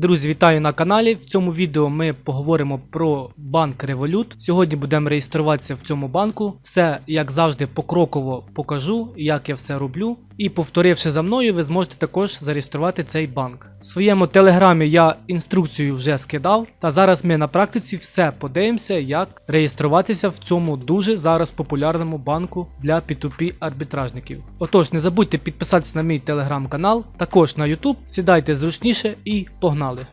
Друзі, вітаю на каналі. В цьому відео ми поговоримо про банк Revolut. Сьогодні будемо реєструватися в цьому банку. Все, як завжди, покроково покажу, як я все роблю. І повторивши за мною, ви зможете також зареєструвати цей банк. В своєму телеграмі я інструкцію вже скидав, та зараз ми на практиці все подивимося, як реєструватися в цьому дуже зараз популярному банку для P2P арбітражників. Отож, не забудьте підписатися на мій телеграм-канал, також на YouTube. Сідайте зручніше і погнали!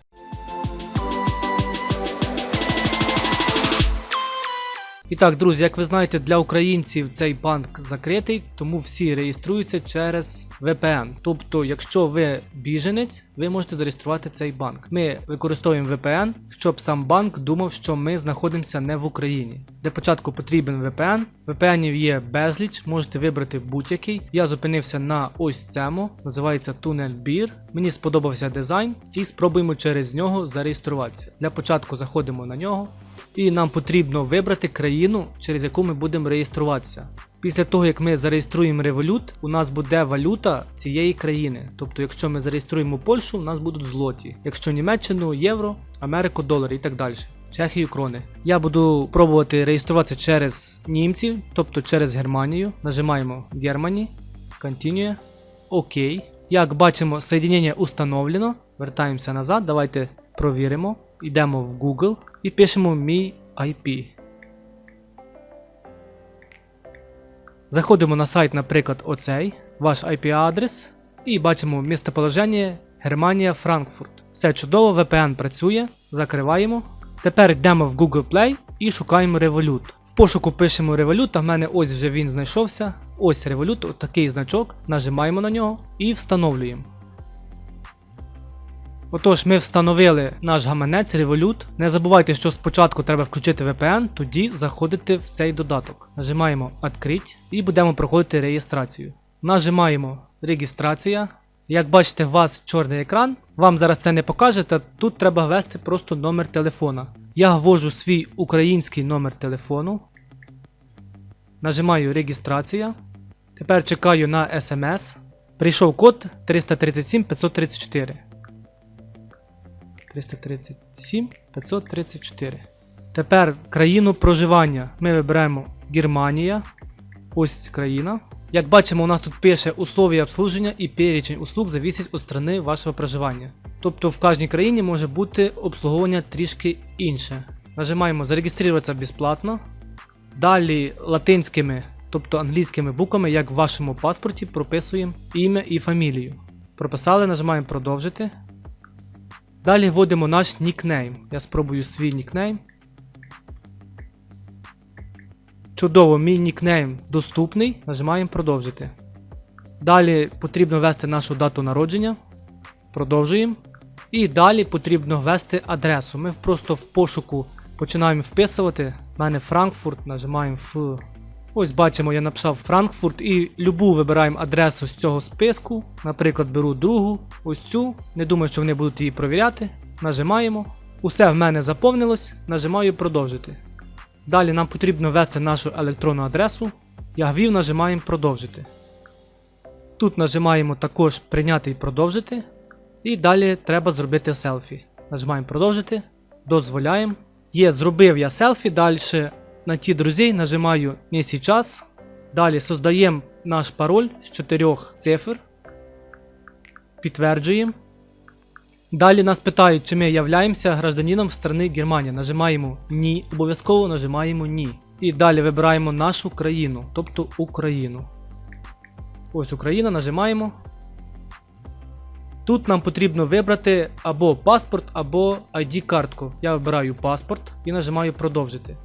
І так, друзі, як ви знаєте, для українців цей банк закритий, тому всі реєструються через VPN. Тобто, якщо ви біженець, ви можете зареєструвати цей банк. Ми використовуємо VPN, щоб сам банк думав, що ми знаходимося не в Україні. Для початку потрібен VPN. VPN є безліч, можете вибрати будь-який. Я зупинився на ось цьому, називається Tunnel Beer. Мені сподобався дизайн і спробуємо через нього зареєструватися. Для початку заходимо на нього. І нам потрібно вибрати країну, через яку ми будемо реєструватися. Після того, як ми зареєструємо Revolut, у нас буде валюта цієї країни. Тобто, якщо ми зареєструємо Польщу, у нас будуть злоті. Якщо Німеччину, євро, Америку, долари і так далі. Чехію, крони. Я буду пробувати реєструватися через німців, тобто через Германію. Нажимаємо Germany, Continue, ОК. Як бачимо, соєдинення установлено. Вертаємося назад. Давайте провіримо. Йдемо в Google і пишемо мій IP. Заходимо на сайт, наприклад, оцей, ваш IP-адрес, і бачимо місцеположення Германія Франкфурт. Все чудово, VPN працює, закриваємо. Тепер йдемо в Google Play і шукаємо Revolut. В пошуку пишемо Revolut, а в мене ось вже він знайшовся. Ось Revolut, отакий значок, нажимаємо на нього і встановлюємо. Отож, ми встановили наш гаманець Revolut. Не забувайте, що спочатку треба включити VPN, тоді заходите в цей додаток. Нажимаємо Открить і будемо проходити реєстрацію. Нажимаємо Реєстрація. Як бачите, у вас чорний екран. Вам зараз це не покаже, та тут треба ввести просто номер телефона. Я ввожу свій український номер телефону. Нажимаю Реєстрація. Тепер чекаю на SMS. Прийшов код 337 534. 337 534. Тепер країну проживання. Ми вибираємо Германія. Ось країна. Як бачимо, у нас тут пише условия обслуження і перечень услуг зависить від страни вашого проживання. Тобто в кожній країні може бути обслуговування трішки інше. Нажимаємо зареєструватися безплатно. Далі латинськими, тобто англійськими буквами, як в вашому паспорті, прописуємо ім'я і фамілію. Прописали, нажимаємо продовжити. Далі вводимо наш нікнейм. Я спробую свій нікнейм. Чудово, мій нікнейм доступний. Нажимаємо продовжити. Далі потрібно ввести нашу дату народження. Продовжуємо. І далі потрібно ввести адресу. Ми просто в пошуку починаємо вписувати. У мене Франкфурт, нажимаємо в. Ось бачимо, я написав Франкфурт і любу вибираємо адресу з цього списку. Наприклад, беру другу, ось цю. Не думаю, що вони будуть її провіряти. Нажимаємо. Усе в мене заповнилось. Нажимаю продовжити. Далі нам потрібно ввести нашу електронну адресу. Я ввів, нажимаємо продовжити. Тут нажимаємо також прийняти і продовжити. І далі треба зробити селфі. Нажимаємо продовжити. Дозволяємо. Є, зробив я селфі. Далі на ті друзей нажимаю не сейчас. Далі создаємо наш пароль з чотирьох цифр. Підтверджуємо. Далі нас питають, чи ми являємося гражданином страни Германія. Нажимаємо Ні. Обов'язково нажимаємо Ні. І далі вибираємо нашу країну, тобто Україну. Ось Україна, нажимаємо. Тут нам потрібно вибрати або паспорт, або ID-картку. Я вибираю паспорт і нажимаю продовжити.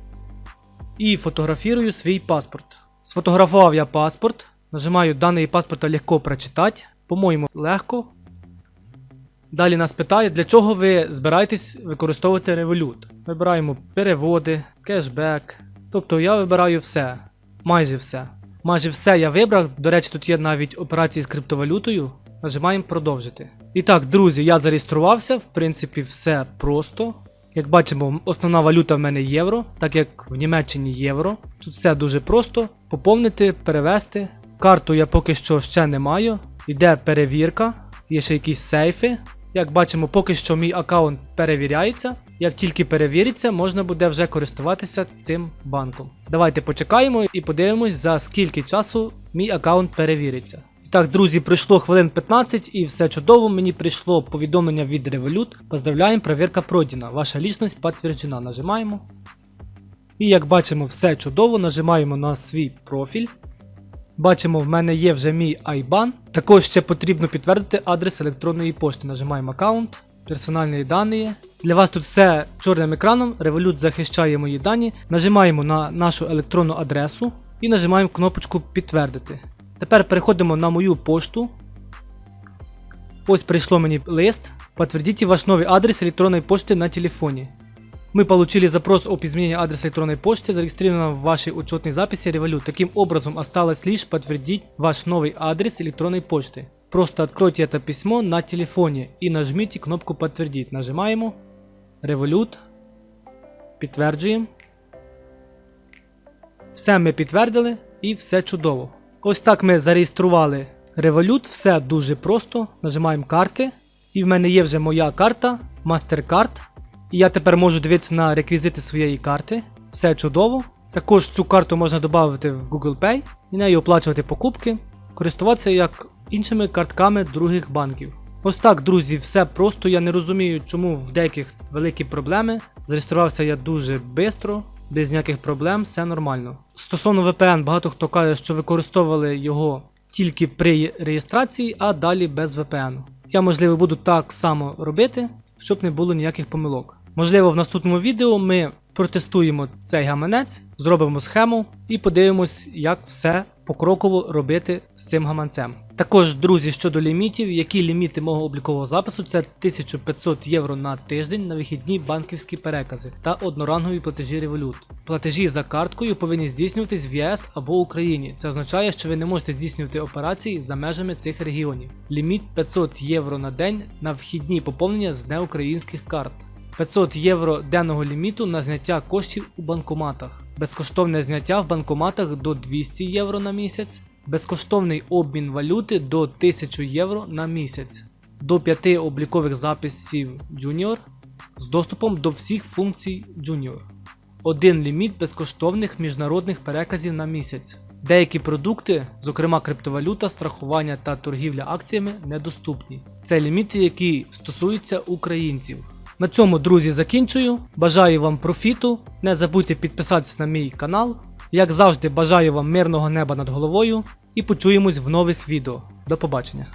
І фотографірую свій паспорт. Сфотографував я паспорт. Нажимаю даний паспорт легко прочитати. По-моєму, легко. Далі нас питає, для чого ви збираєтесь використовувати Revolut. Вибираємо переводи, кешбек. Тобто я вибираю все. Майже все. Майже все я вибрав. До речі, тут є навіть операції з криптовалютою. Нажимаємо продовжити. І так, друзі, я зареєструвався. В принципі, все просто. Як бачимо, основна валюта в мене євро, так як в Німеччині євро. Тут все дуже просто. Поповнити, перевести. Карту я поки що ще не маю. Йде перевірка, є ще якісь сейфи. Як бачимо, поки що мій аккаунт перевіряється. Як тільки перевіриться, можна буде вже користуватися цим банком. Давайте почекаємо і подивимось, за скільки часу мій аккаунт перевіриться. Так, друзі, пройшло хвилин 15 і все чудово. Мені прийшло повідомлення від Revolut. Поздравляємо, перевірка пройдена. Ваша лічність підтверджена. Нажимаємо. І як бачимо, все чудово. Нажимаємо на свій профіль. Бачимо, в мене є вже мій IBAN. Також ще потрібно підтвердити адрес електронної пошти. Нажимаємо аккаунт, персональні дані. Для вас тут все чорним екраном. Revolut захищає мої дані. Нажимаємо на нашу електронну адресу і нажимаємо кнопочку підтвердити. Тепер переходимо на мою пошту. Ось прийшло мені лист. Подтвердите ваш новый адрес электронной почты на телефоне. Мы получили запрос об изменении адреса электронной почты, зарегистрированного в вашей учетной записи Revolut. Таким образом, осталось лишь подтвердить ваш новый адрес электронной почты. Просто откройте это письмо на телефоне и нажмите кнопку «Подтвердить». Нажимаємо Revolut. Підтверджуємо. Все ми підтвердили і все чудово. Ось так ми зареєстрували Revolut, все дуже просто. Нажимаємо карти. І в мене є вже моя карта MasterCard. І я тепер можу дивитися на реквізити своєї карти. Все чудово. Також цю карту можна додати в Google Pay і нею оплачувати покупки, користуватися як іншими картками других банків. Ось так, друзі, все просто. Я не розумію, чому в деяких великі проблеми. Зареєструвався я дуже швидко, без ніяких проблем, все нормально. Стосовно VPN, багато хто каже, що використовували його тільки при реєстрації, а далі без VPN. Я, можливо, буду так само робити, щоб не було ніяких помилок. Можливо, в наступному відео ми протестуємо цей гаманець, зробимо схему і подивимось, як все покроково робити з цим гаманцем. Також, друзі, щодо лімітів, які ліміти мого облікового запису, це 1500 євро на тиждень на вихідні банківські перекази та однорангові платежі Revolut. Платежі за карткою повинні здійснюватись в ЄС або Україні. Це означає, що ви не можете здійснювати операції за межами цих регіонів. Ліміт 500 євро на день на вхідні поповнення з неукраїнських карт. 500 євро денного ліміту на зняття коштів у банкоматах, безкоштовне зняття в банкоматах до 200 євро на місяць, безкоштовний обмін валюти до 1000 євро на місяць, до 5 облікових записів Junior з доступом до всіх функцій Junior, один ліміт безкоштовних міжнародних переказів на місяць. Деякі продукти, зокрема криптовалюта, страхування та торгівля акціями, недоступні. Це ліміти, які стосуються українців. На цьому, друзі, закінчую. Бажаю вам профіту. Не забудьте підписатися на мій канал. Як завжди, бажаю вам мирного неба над головою і почуємось в нових відео. До побачення.